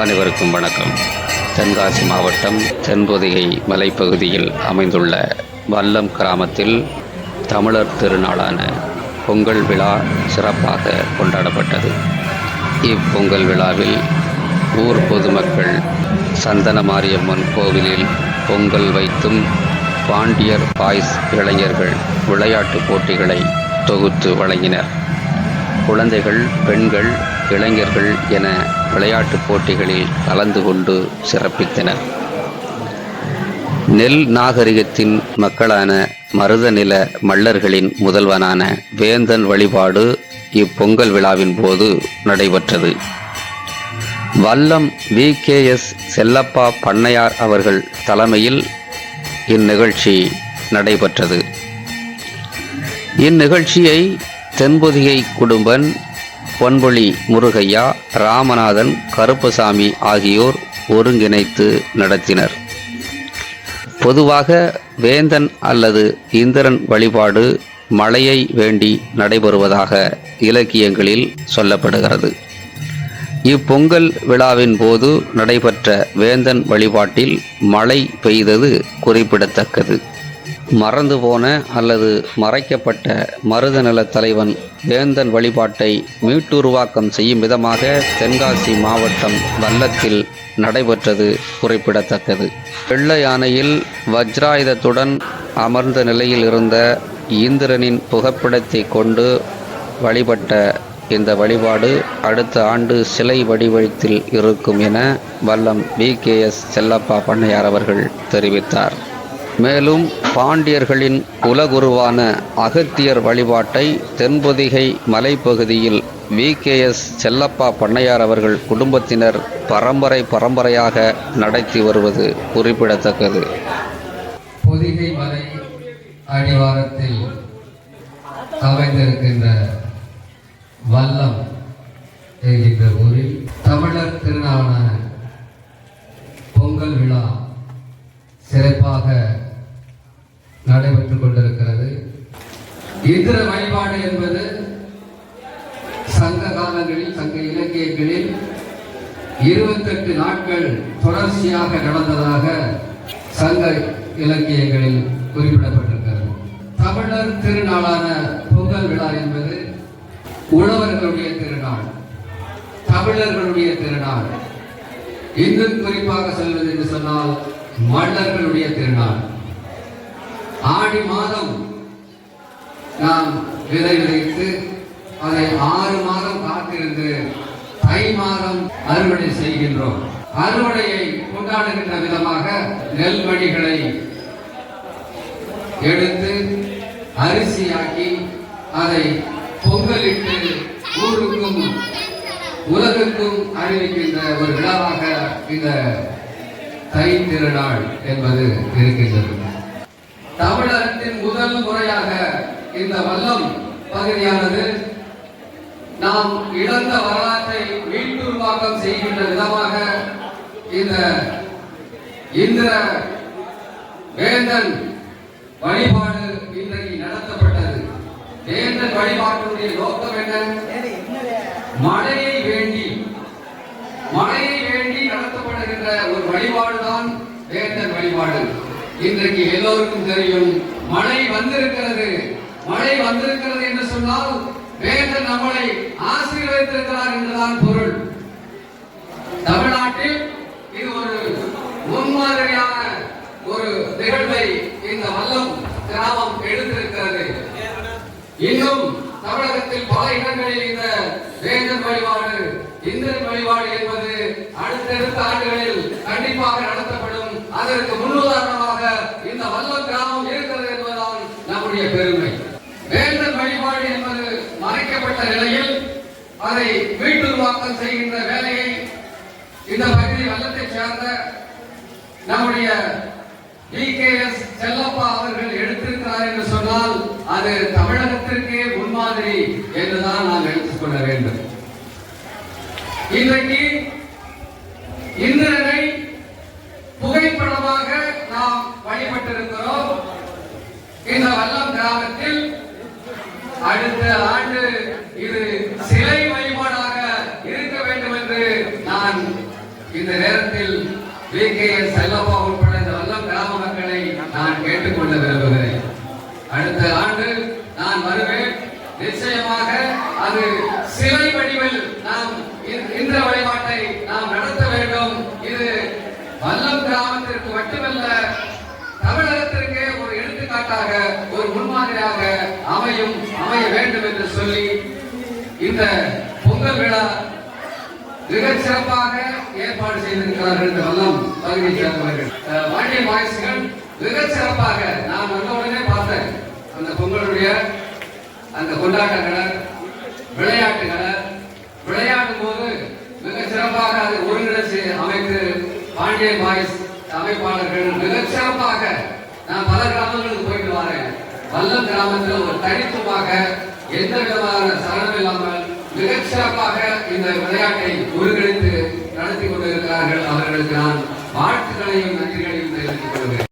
அனைவருக்கும் வணக்கம். தென்காசி மாவட்டம் தென்பொதிகை மலைப்பகுதியில் அமைந்துள்ள வல்லம் கிராமத்தில் தமிழர் திருநாளான பொங்கல் விழா சிறப்பாக கொண்டாடப்பட்டது. இப்பொங்கல் விழாவில் ஊர் பொதுமக்கள் சந்தன மாரியம்மன் கோவிலில் பொங்கல் வைத்தும் பாண்டியர் பாய்ஸ் இளைஞர்கள் விளையாட்டுப் போட்டிகளை தொகுத்து வழங்கினர். குழந்தைகள் பெண்கள் இளைஞர்கள் என விளையாட்டுப் போட்டிகளில் கலந்து கொண்டு சிறப்பித்தனர். நெல் நாகரிகத்தின் மக்களான மருதநில மல்லர்களின் முதல்வனான வேந்தன் வழிபாடு இப்பொங்கல் விழாவின் போது நடைபெற்றது. Vallam V. K. S. Chellappa பண்ணையார் அவர்கள் தலைமையில் இந்நிகழ்ச்சி நடைபெற்றது. இந்நிகழ்ச்சியை தென்பொதிகை குடும்பன் பொன்பொழி முருகையா ராமநாதன் கருப்பசாமி ஆகியோர் ஒருங்கிணைத்து நடத்தினர். பொதுவாக வேந்தன் அல்லது இந்திரன் வழிபாடு மழையை வேண்டி நடைபெறுவதாக இலக்கியங்களில் சொல்லப்படுகிறது. இப்பொங்கல் விழாவின் போது நடைபெற்ற வேந்தன் வழிபாட்டில் மழை பெய்தது குறிப்பிடத்தக்கது. மறந்து போன அல்லது மறைக்கப்பட்ட மருதநல தலைவன் வேந்தன் வழிபாட்டை மீட்டுருவாக்கம் செய்யும் விதமாக தென்காசி மாவட்டம் வல்லத்தில் நடைபெற்றது குறிப்பிடத்தக்கது. வெள்ள யானையில் வஜ்ராயுதத்துடன் அமர்ந்த நிலையில் இருந்த இந்திரனின் புகைப்படத்தை கொண்டு வழிபட்ட இந்த வழிபாடு அடுத்த ஆண்டு சிலை வடிவத்தில் இருக்கும் என Vallam V K S Chellappa பண்ணையார் அவர்கள் தெரிவித்தார். மேலும் பாண்டியர்களின் குலகுருவான அகத்தியர் வழிபாட்டை தென்பொதிகை மலைப்பகுதியில் வி. கே. எஸ். செல்லப்பா பண்ணையார் அவர்கள் குடும்பத்தினர் பரம்பரை பரம்பரையாக நடத்தி வருவது குறிப்பிடத்தக்கது. பொதிகை மலை அடிவாரத்தில் அமைந்திருக்கின்ற வல்லம் என்கின்ற ஊரில் தமிழர் திருநாளான பொங்கல் விழா சிறப்பாக நடைபெற்றுக் கொண்டிருக்கிறது இந்திர வழிபாடு என்பது சங்க காலங்களில் சங்க இலக்கியங்களில் இருபத்தெட்டு நாட்கள் தொடர்ச்சியாக நடந்ததாக சங்க இலக்கியங்களில் குறிப்பிடப்பட்டிருக்கிறது. தமிழர் திருநாளான பொங்கல் விழா என்பது உழவர்களுடைய திருநாள். தமிழர்களுடைய திருநாள். இன்னும் குறிப்பாக சொல்வது என்று சொன்னால் மன்னர்களுடைய திருநாள். ஆடி மாதம் நாம் விதை விதைத்து அதை ஆறு மாதம் காத்திருந்து தை மாதம் அறுவடை செய்கின்றோம். அறுவடையை கொண்டாடுகின்ற விதமாக நெல்மணிகளை எடுத்து அரிசியாக்கி அதை பொங்கலிட்டு ஊருக்கும் உலகுக்கும் அறிவிக்கின்ற ஒரு விழாவாக இந்த தை திருநாள் என்பது இருக்கின்றது. தமிழகத்தின் முதல் முறையாக இந்த வல்லம் பகுதியானது நாம் இழந்த வரலாற்றை மீட்டுருவாக்கம் செய்கின்ற விதமாக இந்த இந்திர வேந்தன் வழிபாடு இன்றைக்கு நடத்தப்பட்டது. வேந்தன் வழிபாட்டுடைய நோக்கம் என்ன? மழையை வேண்டி மழையை வேண்டி நடத்தப்படுகின்ற ஒரு வழிபாடுதான் வேந்தன் வழிபாடு. இன்றைக்கு எல்லோருக்கும் தெரியும் மழை வந்திருக்கிறது. மழை வந்திருக்கிறது என்று சொன்னால் வேந்தன் நம்மளை ஆசீர்வதித்திருக்கிறார் என்றுதான் பொருள். தமிழ்நாட்டில் இது ஒரு முன்மாதிரியான ஒரு நிகழ்வை இந்த வல்லம் கிராமம் எடுத்திருக்கிறது. இன்னும் தமிழகத்தில் பல இடங்களில் இந்த வேந்தன் வழிபாடு இந்திரன் வழிபாடு என்பது அடுத்தடுத்த ஆண்டுகளில் கண்டிப்பாக நடத்தப்படும். அதற்கு முன்னுதாரணமாக இந்த வல்லம் கிராமம் இருக்கிறது என்பதுதான் நம்முடைய பெருமை. மறைக்கப்பட்ட நிலையில் அதை மீட்டுருவாக்கம் செய்கின்ற வேலையை இந்த பகுதி வல்லத்தை சேர்ந்த நம்முடைய டிகேஎஸ் செல்லப்பா அவர்கள் எடுத்திருக்கிறார் என்று சொன்னால் அது தமிழகத்திற்கே முன்மாதிரி என்றுதான் நாம் எடுத்துக்கொள்ள வேண்டும். இன்றைக்கு இந்திரனை புகைப்படமாக நாம் வழிபட்டிருக்கிறோம். இந்த வல்லம் கிராமத்தில் அடுத்த ஆண்டு இது சிலை வழிபாடாக இருக்க வேண்டும் என்று நான் இந்த நேரத்தில் வி கே எஸ் செல்லப்பா உட்பட இந்த வல்லம் கிராம மக்களை நான் கேட்டுக்கொள்ள விரும்புகிறேன். அடுத்த ஆண்டு நான் வருவேன். நிச்சயமாக அது சிலை வடிவில் நாம் இந்த- வழிபாட்டை நாம் நடத்த வேண்டும். இது வல்லம் கிராமத்திற்கு மட்டுமல்ல தமிழகத்திற்கே ஒரு எடுத்துக்காட்டாக ஒரு முன்மாதிரியாக அமையும் அமைய வேண்டும் என்று சொல்லி இந்த பொங்கல் விழா மிகச் சிறப்பாக ஏற்பாடு செய்திருக்கிறார்கள் சேர்ந்தவர்கள். வாய்ஸ்கள் சிறப்பாக நான் வந்த உடனே பார்த்தேன். அந்த பொங்கலுடைய அந்த கொண்டாட்டங்களை விளையாட்டுகளை விளையாடும் போது சிறப்பாக அதை ஒருங்கிணைச்சு அமைத்து பாண்டிய வாய்ஸ் அமைப்பாளர்கள் மிக சிறப்பாக நான் பல கிராமங்களுக்கு போயிட்டு வரேன். வல்லம் கிராமத்தில் ஒரு தனித்துவமாக எந்த விதமான சலனம் இல்லாமல் சிறப்பாக இந்த விளையாட்டை ஒருங்கிணைத்து நடத்தி அவர்களுக்கு நான் வாழ்த்துக்களையும்